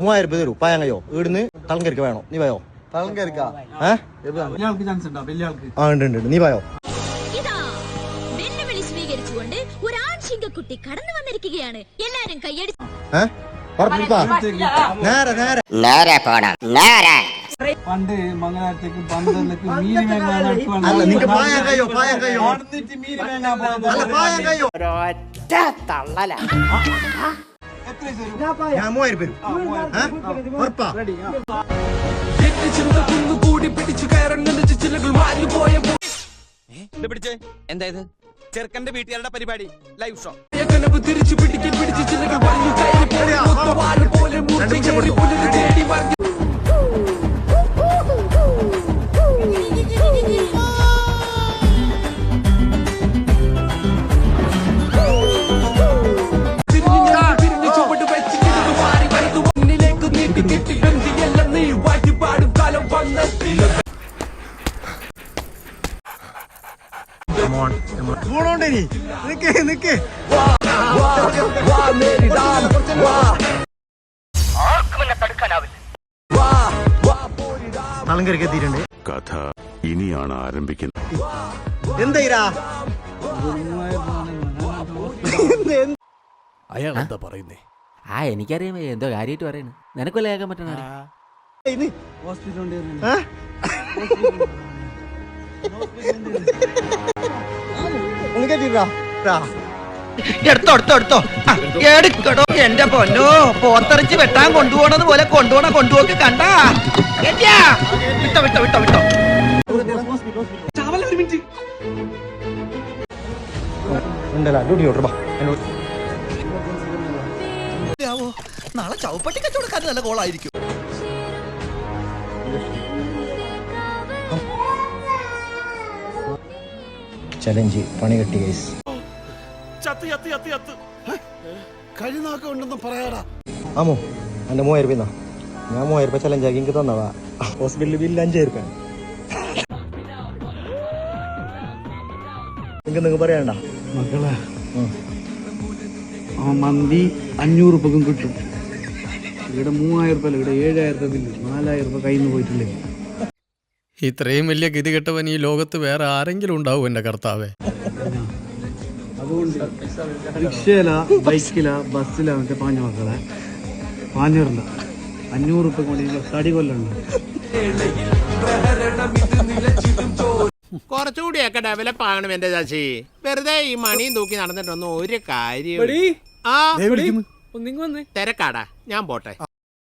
മൂവായിരം രൂപ തരൂ പായങ്ങയോ ഇവിടുന്ന് തളങ്കരിക്ക് വേണോ? നീ പോയോ? തളങ്കരക്കാ ആ ഉണ്ട് ഉണ്ട്. നീ സ്വീകരിച്ചുകൊണ്ട് ഒരു ആൺശിങ്കക്കുട്ടി കടന്നു വന്നിരിക്കുകയാണ്. എല്ലാരും കയ്യടി പണ്ട് മംഗലാരത്തേക്ക് പന്തലേക്ക് മീൻ മേങ്ങാൻ. അല്ല ഞാൻ മൂവായിരം പേരും. ഉറപ്പാ. പിടിച്ചേ എന്താ ഇത്? ചെറുക്കന്റെ വീട്ടുകാരുടെ പരിപാടി ലൈവ് ഷോ രണ്ട് പിടിച്ചു കൊടുത്തു പോണോണ്ടേ നീ നിക്ക് നിക്ക്. തളങ്കരിക്ക് എത്തിയിട്ടുണ്ട് കഥ ഇനിയാണ് ആരംഭിക്കുന്നത്. എന്തായിരാ? അയാൾ എന്താ പറയുന്നേ? ആ എനിക്കറിയാം. എന്തോ കാര്യമായിട്ട് പറയുന്നു നിനക്കല്ലേ കേൾക്കാൻ പറ്റണ ഹോസ്പിറ്റലിൽ എടുത്തോ എടുത്തോ എടുത്തോ. എടുക്കടോ എന്റെ പൊന്നോ. പോത്തറിച്ച് വെട്ടാൻ കൊണ്ടുപോണത് പോലെ കൊണ്ടുപോണ കൊണ്ടുപോക്ക് കണ്ടാ? വിട്ടോ വിട്ടോ വിട്ടോ വിട്ടോ. ഉണ്ടല്ലോ ഡ്യൂട്ടി ഓർഡർ ബാ എന്നോട് നാളെ ചവപ്പട്ടി കച്ചവടക്കാരൻ നല്ല കോളായിരിക്കും. ചലഞ്ച് പണി കെട്ടി ഗൈസ് ആമോ എന്റെ മൂവായിരം രൂപ ഞാൻ മൂവായിരം രൂപ ചലഞ്ച് ആക്കി എനിക്ക് തന്നതാ. ഹോസ്പിറ്റലിൽ ബില്ല് അഞ്ചായിരം രൂപ നിങ്ങൾക്ക് നിങ്ങൾ പറയണ്ട മക്കളെ ആ മന്തി അഞ്ഞൂറ് രൂപക്കും കിട്ടും. ഇവിടെ മൂവായിരം രൂപ ഇവിടെ ഏഴായിരം രൂപ ബില്ല് നാലായിരം രൂപ കയ്യിൽ നിന്ന് പോയിട്ടില്ലേ? ഇത്രയും വലിയ ഗതികെട്ടവൻ ഈ ലോകത്ത് വേറെ ആരെങ്കിലും ഉണ്ടാവും എന്റെ കർത്താവേ. അതുകൊണ്ട് റിക്ഷയില ബൈക്കില ബസ്സില മറ്റേ പാഞ്ഞ മക്കളെ. പാഞ്ഞൂറില്ല അഞ്ഞൂറ് രൂപ കൊണ്ട് ഇതിന്റെ തടി കൊല്ലുണ്ട്. കുറച്ചുകൂടിയൊക്കെ ഡെവലപ്പ് ആകണം എന്റെ ചാച്ചി വെറുതെ ഈ മണിയും തൂക്കി നടന്നിട്ടൊന്നും ഒരു കാര്യം ആ തിരക്കാടാ. ഞാൻ പോട്ടെ.